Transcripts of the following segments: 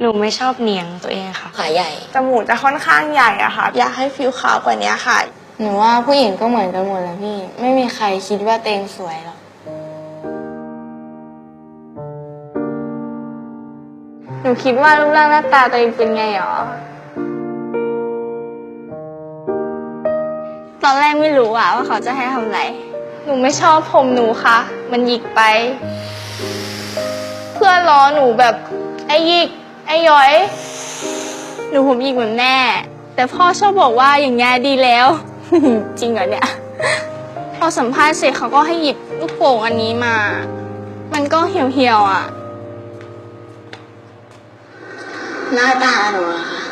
หนูไม่ชอบเนียงตัวเองค่ะ ขาใหญ่ จมูกจะค่อนข้างใหญ่อะค่ะ อยากให้ผิวขาวกว่านี้ค่ะ หนูว่าผู้หญิงก็เหมือนกันหมดแหละพี่ ไม่มีใครคิดว่าตัวเองสวยหรอก หนูคิดว่ารูปร่างหน้าตาตัวเองเป็นไงหรอ ตอนแรกไม่รู้อะว่าเขาจะให้ทำอะไร หนูไม่ชอบผมหนูค่ะ มันหยิกไป เพื่อนล้อหนูแบบไอ้หยิก ไอ้ย้อย หนูผมหยิกเหมือนแม่ แต่พ่อชอบบอกว่าอย่างงี้ยดีแล้ว จริงเหรอเนี่ยพอสัมภาษณ์เสร็จเขาก็ให้หยิบลูกโป่งอันนี้มา มันก็เหี่ยวๆอะ หน้าตาหนูอะค่ะ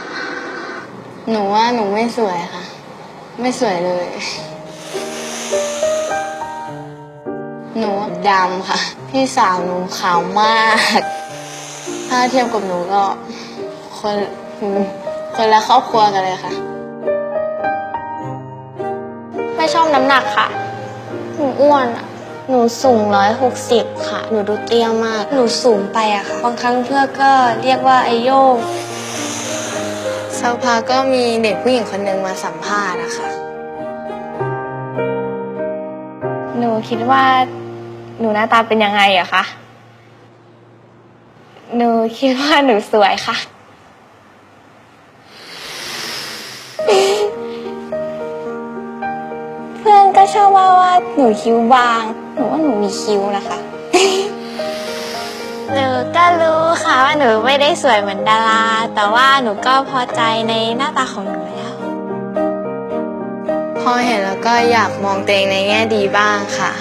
หนูว่าหนูไม่สวยค่ะ ไม่สวยเลย หนูดำค่ะ พี่สาวหนูขาวมาก ถ้าเทียบกับหนูก็คนคนละครอบครัวกันเลยค่ะ ไม่ชอบน้ำหนักค่ะ หนูอ้วนอะหนูสูงร้อยหกสิบค่ะ หนูดูเตี้ยมาก หนูสูงไปอะค่ะ บางครั้งเพื่อนก็เรียกว่าไอโยงสักพักก็มีเด็กผู้หญิงคนหนึ่งมาสัมภาษณ์นะคะ หนูคิดว่าหนูหน้าตาเป็นยังไงอะคะ หนูคิดว่าหนูสวยค่ะ เพื่อนก็ชอบว่าว่าหนูคิ้วบาง หนูว่าหนูมีคิ้วนะคะ หนูก็รู้ค่ะว่าหนูไม่ได้สวยเหมือนดารา แต่ว่าหนูก็พอใจในหน้าตาของหนูแล้ว พอเห็นแล้วก็อยากมองตัวเองในแง่ดีบ้างค่ะ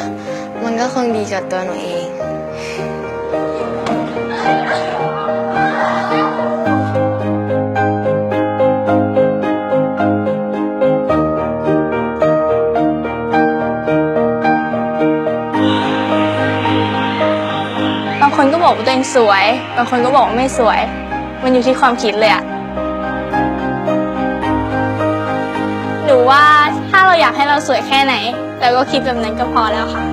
มันก็คงดีกับตัวหนูเอง บางคนก็บอกว่าตัวเองสวย บางคนก็บอกว่าไม่สวย มันอยู่ที่ความคิดเลยอะหนูว่าถ้าเราอยากให้เราสวยแค่ไหนเราก็คิดแบบนั้นก็พอแล้วค่ะ